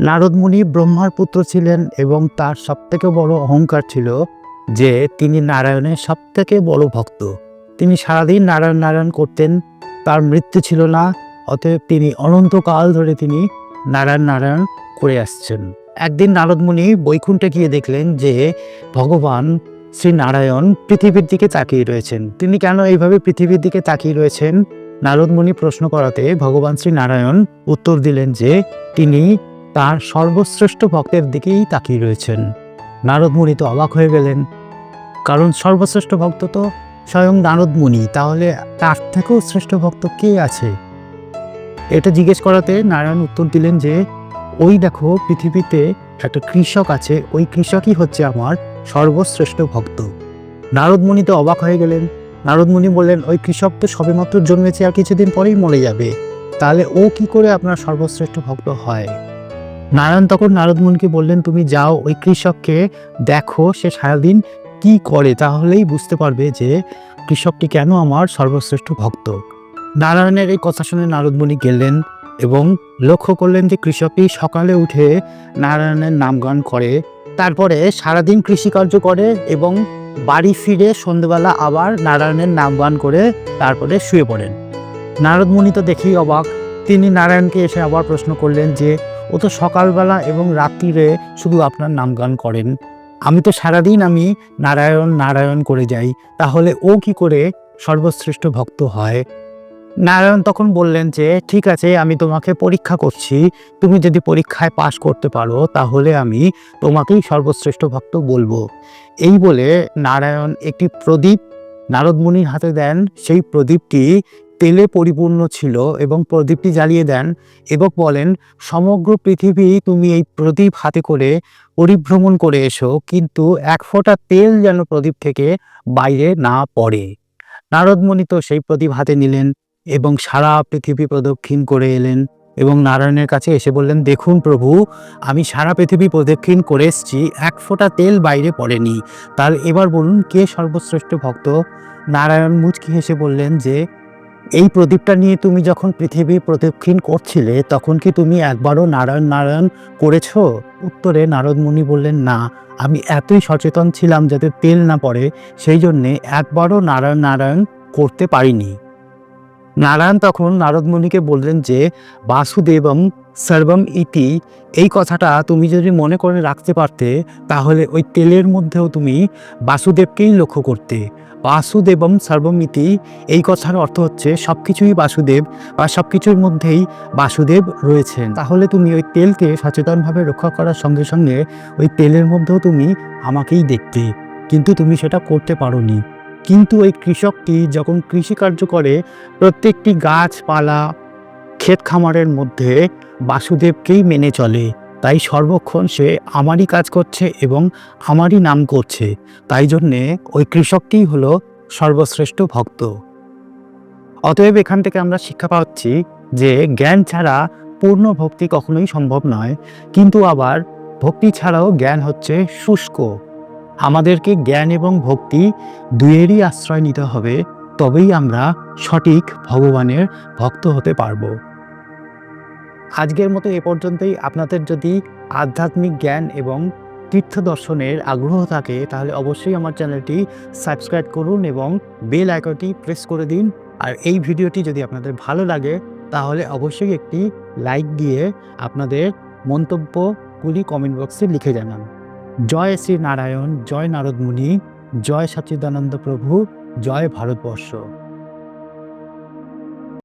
নারদমুনি ব্রহ্মার পুত্র ছিলেন এবং তার সবথেকে বড় অহংকার ছিল যে তিনি নারায়ণের সবথেকে বড় ভক্ত। তিনি সারাদিন নারায়ণ নারায়ণ করতেন, তার মৃত্যু ছিল না, অতএব তিনি অনন্তকাল ধরে তিনি নারায়ণ নারায়ণ করে আসছেন। একদিন নারদমুনি বৈকুণ্ঠে গিয়ে দেখলেন যে ভগবান শ্রী নারায়ণ পৃথিবীর দিকে তাকিয়ে রয়েছেন। তিনি কেন এইভাবে পৃথিবীর দিকে তাকিয়ে রয়েছেন? নারদমুনি প্রশ্ন করাতে ভগবান শ্রী নারায়ণ উত্তর দিলেন যে তিনি তার সর্বশ্রেষ্ঠ ভক্তের দিকেই তাকিয়ে রয়েছেন। নারদমুনি তো অবাক হয়ে গেলেন। কারণ সর্বশ্রেষ্ঠ ভক্ত তো স্বয়ং নারদমুনি তাহলে তার থেকেও শ্রেষ্ঠ ভক্ত কে আছে? এটা জিজ্ঞেস করাতে নারায়ণ উত্তর দিলেন যে, ওই দেখো, পৃথিবীতে একটা কৃষক আছে, ওই কৃষকই হচ্ছে আমার সর্বশ্রেষ্ঠ ভক্ত। নারদমুনি তো অবাক হয়ে গেলেন। নারদমুনি বললেন, ওই কৃষক তো সবেমাত্র জন্মেছে আর কিছুদিন পরেই মরে যাবে। তাহলে ও কি করে আপনার সর্বশ্রেষ্ঠ ভক্ত হয়? নারায়ণ তখন নারদমুনিকে বললেন, তুমি যাও, ওই কৃষককে দেখো, সে সারাদিন কি করে? তাহলেই বুঝতে পারবে যে কৃষকটি কেন আমার সর্বশ্রেষ্ঠ ভক্ত। নারায়ণের এই কথা শুনে নারদমুনি গেলেন এবং লক্ষ্য করলেন যে কৃষকটি সকালে উঠে নারায়ণের নামগান করে। তারপরে সারাদিন কৃষিকার্য করে এবং বাড়ি ফিরে সন্ধ্যেবেলা আবার নারায়ণের নামগান করে তারপরে শুয়ে পড়েন। নারদমুনি তো দেখেই অবাক। তিনি নারায়ণকে এসে আবার প্রশ্ন করলেন যে ও তো সকালবেলা এবং রাত্রিরে শুধু আপনার নামগান করেন। আমি তো সারাদিন আমি নারায়ণ নারায়ণ করে যাই, তাহলে ও কি করে সর্বশ্রেষ্ঠ ভক্ত হয়? নারায়ণ তখন বললেন যে, ঠিক আছে, আমি তোমাকে পরীক্ষা করছি। তুমি যদি পরীক্ষায় পাশ করতে পারো, তাহলে আমি তোমাকেই সর্বশ্রেষ্ঠ ভক্ত বলব। এই বলে নারায়ণ একটি প্রদীপ নারদমুনির হাতে দেন। সেই প্রদীপটি তেলে পরিপূর্ণ ছিল এবং প্রদীপটি জ্বালিয়ে দেন এবং বলেন, সমগ্র পৃথিবী তুমি এই প্রদীপ হাতে করে পরিভ্রমণ করে এসো, কিন্তু এক ফোঁটা তেল যেন প্রদীপ থেকে বাইরে না পড়ে। নারদমণি তো সেই প্রদীপ হাতে নিলেন এবং সারা পৃথিবী প্রদক্ষিণ করে এলেন এবং নারায়ণের কাছে এসে বললেন, দেখুন প্রভু, আমি সারা পৃথিবী প্রদক্ষিণ করে এসেছি, এক ফোঁটা তেল বাইরে পড়েনি। তার এবার বলুন, কে সর্বশ্রেষ্ঠ ভক্ত? নারায়ণ মুচকি হেসে বললেন যে এই প্রদীপটা নিয়ে তুমি যখন পৃথিবী প্রদক্ষিণ করছিলে, তখন কি তুমি একবারও নারায়ণ নারায়ণ করেছ? উত্তরে নারদমুনি বললেন, না, আমি এতই সচেতন ছিলাম যাতে তেল না পড়ে, সেই জন্যে একবারও নারায়ণ নারায়ণ করতে পারিনি। নারায়ণ তখন নারদমুনিকে বললেন যে, বাসুদেবম সর্বম ইতি, এই কথাটা তুমি যদি মনে করে রাখতে পারতে, তাহলে ওই তেলের মধ্যেও তুমি বাসুদেবকেই লক্ষ্য করতে। বাসুদেবম সর্বমিতি এই কথার অর্থ হচ্ছে সব কিছুই বাসুদেব বা সব কিছুর মধ্যেই বাসুদেব রয়েছেন। তাহলে তুমি ওই তেলকে সচেতনভাবে রক্ষা করার সঙ্গে সঙ্গে ওই তেলের মধ্যেও তুমি আমাকেই দেখতে। কিন্তু তুমি সেটা করতে পারোনি। কিন্তু ওই কৃষকটি যখন কৃষিকার্য করে, প্রত্যেকটি গাছপালা ক্ষেত খামারের মধ্যে বাসুদেবকেই মেনে চলে। তাই সর্বক্ষণ সে আমারই কাজ করছে এবং আমারই নাম করছে। তাই জন্যে ওই কৃষকটিই হলো সর্বশ্রেষ্ঠ ভক্ত। অতএব এখান থেকে আমরা শিক্ষা পাচ্ছি যে জ্ঞান ছাড়া পূর্ণ ভক্তি কখনোই সম্ভব নয়। কিন্তু আবার ভক্তি ছাড়াও জ্ঞান হচ্ছে শুষ্ক। আমাদেরকে জ্ঞান এবং ভক্তি দুয়েরই আশ্রয় নিতে হবে, তবেই আমরা সঠিক ভগবানের ভক্ত হতে পারব। আজকের মতো এ পর্যন্তই। আপনাদের যদি আধ্যাত্মিক জ্ঞান এবং তীর্থ দর্শনের আগ্রহ থাকে, তাহলে অবশ্যই আমার চ্যানেলটি সাবস্ক্রাইব করুন এবং বেল আইকনটি প্রেস করে দিন। আর এই ভিডিওটি যদি আপনাদের ভালো লাগে, তাহলে অবশ্যই একটি লাইক দিয়ে আপনাদের মন্তব্যগুলি কমেন্ট বক্সে লিখে জানান। জয় শ্রী নারায়ণ জয় নারদমুনি, জয় সচ্চিদানন্দ প্রভু, জয় ভারতবর্ষ।